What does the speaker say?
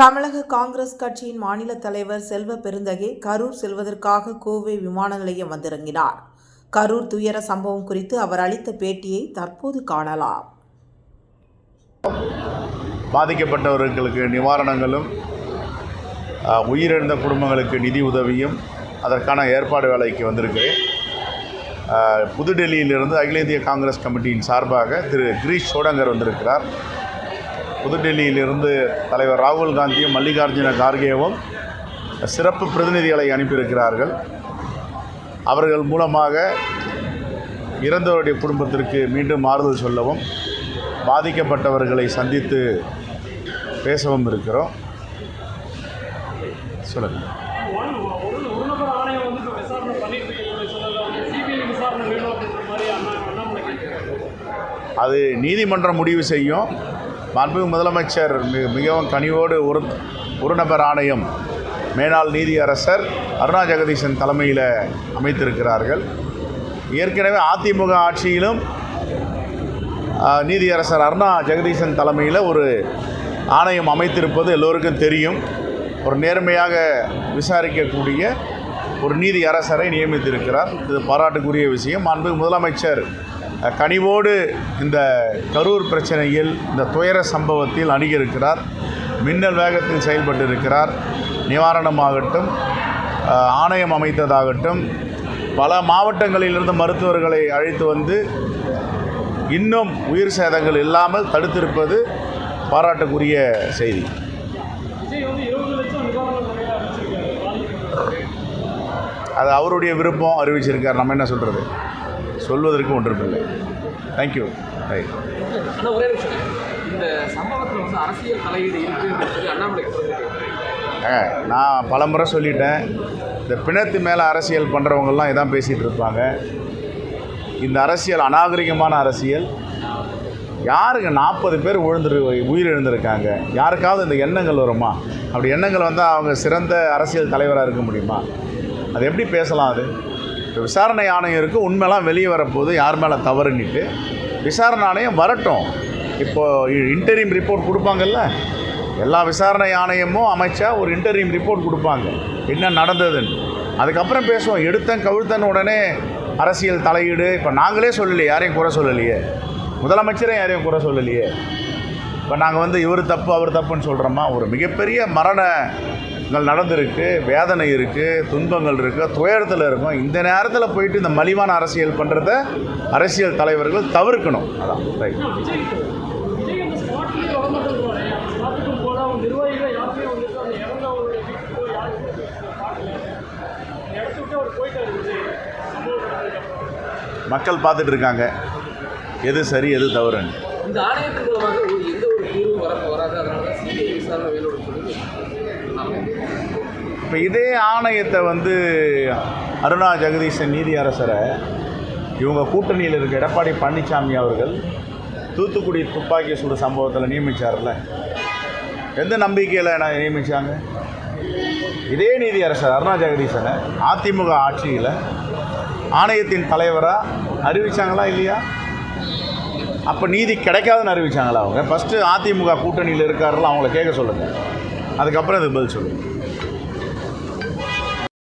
தமிழக காங்கிரஸ் கட்சியின் மாநில தலைவர் செல்வ பெருந்தகை கரூர் செல்வதற்காக கோவை விமான நிலையம் வந்திறங்கினார். கரூர் துயர சம்பவம் குறித்து அவர் அளித்த பேட்டியை தற்போது காணலாம். பாதிக்கப்பட்டவர்களுக்கு நிவாரணங்களும் உயிரிழந்த குடும்பங்களுக்கு நிதி உதவியும் அதற்கான ஏற்பாடு வேலைக்கு வந்திருக்கிறேன். புதுடெல்லியிலிருந்து அகில இந்திய காங்கிரஸ் கமிட்டியின் சார்பாக திரு கிரீஷ் சோடங்கர் வந்திருக்கிறார். புதுடெல்லியிலிருந்து தலைவர் ராகுல் காந்தியும் மல்லிகார்ஜுன கார்கேவும் சிறப்பு பிரதிநிதிகளை அனுப்பியிருக்கிறார்கள். அவர்கள் மூலமாக இறந்தவருடைய குடும்பத்திற்கு மீண்டும் ஆறுதல் சொல்லவும் பாதிக்கப்பட்டவர்களை சந்தித்து பேசவும் இருக்கிறோம். சொல்லுங்கள் அது நீதிமன்றம் முடிவு செய்யும். மாண்புமிகு முதலமைச்சர் மிகவும் கனிவோடு ஒரு ஒரு நபர் ஆணையம் மேனாள் நீதியரசர் அருணா ஜெகதீசன் தலைமையில் அமைத்திருக்கிறார்கள். ஏற்கனவே அதிமுக ஆட்சியிலும் நீதியரசர் அருணா ஜெகதீசன் தலைமையில் ஒரு ஆணையம் அமைத்திருப்பது எல்லோருக்கும் தெரியும். ஒரு நேர்மையாக விசாரிக்கக்கூடிய ஒரு நீதி அரசரை நியமித்திருக்கிறார். இது பாராட்டுக்குரிய விஷயம். அன்பு முதலமைச்சர் கனிவோடு இந்த கரூர் பிரச்சனையில் இந்த துயர சம்பவத்தில் அணுகியிருக்கிறார் மின்னல் வேகத்தில் செயல்பட்டு இருக்கிறார் நிவாரணமாகட்டும் ஆணையம் அமைத்ததாகட்டும் பல மாவட்டங்களிலிருந்து மருத்துவர்களை அழைத்து வந்து இன்னும் உயிர் சேதங்கள் இல்லாமல் தடுத்திருப்பது பாராட்டுக்குரிய செய்தி. அது அவருடைய விருப்பம் அறிவிச்சிருக்கார். நம்ம என்ன சொல்கிறது சொல்வதற்கு ஒன்றுமில்லை. தேங்க்யூ நிமிஷம். இந்த சம்பவத்தில் வந்து அரசியல் தலையீடு அண்ணாமலை நான் பலமுறை சொல்லிட்டேன். இந்த பிணத்து மேலே அரசியல் பண்ணுறவங்கெல்லாம் இதான் பேசிகிட்டு இருப்பாங்க. இந்த அரசியல் அநாகரிகமான அரசியல். யாருங்க நாற்பது பேர் விழுந்துரு உயிரிழந்திருக்காங்க? யாருக்காவது இந்த எண்ணங்கள் வருமா? அப்படி எண்ணங்கள் வந்தால் அவங்க சிறந்த அரசியல் தலைவராக இருக்க முடியுமா? அது எப்படி பேசலாம் அது? இப்போ விசாரணை ஆணையம் இருக்குது உண்மைலாம் வெளியே வரப்போகுது யார் மேலே தவறுன்னுட்டு. விசாரணை ஆணையம் வரட்டும். இப்போது இன்டரிம் ரிப்போர்ட் கொடுப்பாங்கல்ல? எல்லா விசாரணை ஆணையமும் அமைச்சா ஒரு இன்டர்வியூ ரிப்போர்ட் கொடுப்பாங்க. என்ன நடந்ததுன்னு. அதுக்கப்புறம் பேசுவோம். எடுத்தன் கவிழ்த்தன் உடனே அரசியல் தலையீடு. இப்போ நாங்களே சொல்லலையே யாரையும் குறை சொல்லலையே. முதலமைச்சரே யாரையும் குறை சொல்லலையே. இப்போ நாங்கள் வந்து இவர் தப்பு அவர் தப்புன்னு சொல்கிறோமா ஒரு மிகப்பெரிய மரண மரணங்கள் நடந்திருக்கு வேதனை இருக்குது துன்பங்கள் இருக்குது துயரத்தில் இருக்கும். இந்த நேரத்தில் போயிட்டு இந்த மலிவான அரசியல் பண்ணுறத அரசியல் தலைவர்கள் தவிர்க்கணும். அதான் ரைட் மக்கள் பார்த்துட்டு இருக்காங்க. எது சரி எது தவறுன்னு இந்த ஆணையத்தின் மூலமாக ஒரு எந்த ஒரு தீர்வும் வர வராது அதனால தான் சிபிஐ விசாரணை சொல்லி இப்போ இதே ஆணையத்தை வந்து அருணா ஜெகதீசன் நீதி அரசரை இவங்க கூட்டணியில் இருக்க எடப்பாடி பழனிசாமி அவர்கள் தூத்துக்குடி துப்பாக்கி சூடு சம்பவத்தில் நியமித்தார்ல எந்த நம்பிக்கையில் நான் நியமித்தாங்க இதே நீதி அரசர் அருணா ஜெகதீசனை அதிமுக ஆட்சியில் ஆணையத்தின் தலைவராக அறிவிச்சாங்களா இல்லையா? அப்போ நீதி கிடைக்காதுன்னு அறிவிச்சாங்களா அவங்க? ஃபஸ்ட்டு அதிமுக கூட்டணியில் இருக்காரில் அவங்கள கேட்க சொல்லுங்கள் அதுக்கப்புறம் இதுக்கு பதில் சொல்லுங்கள்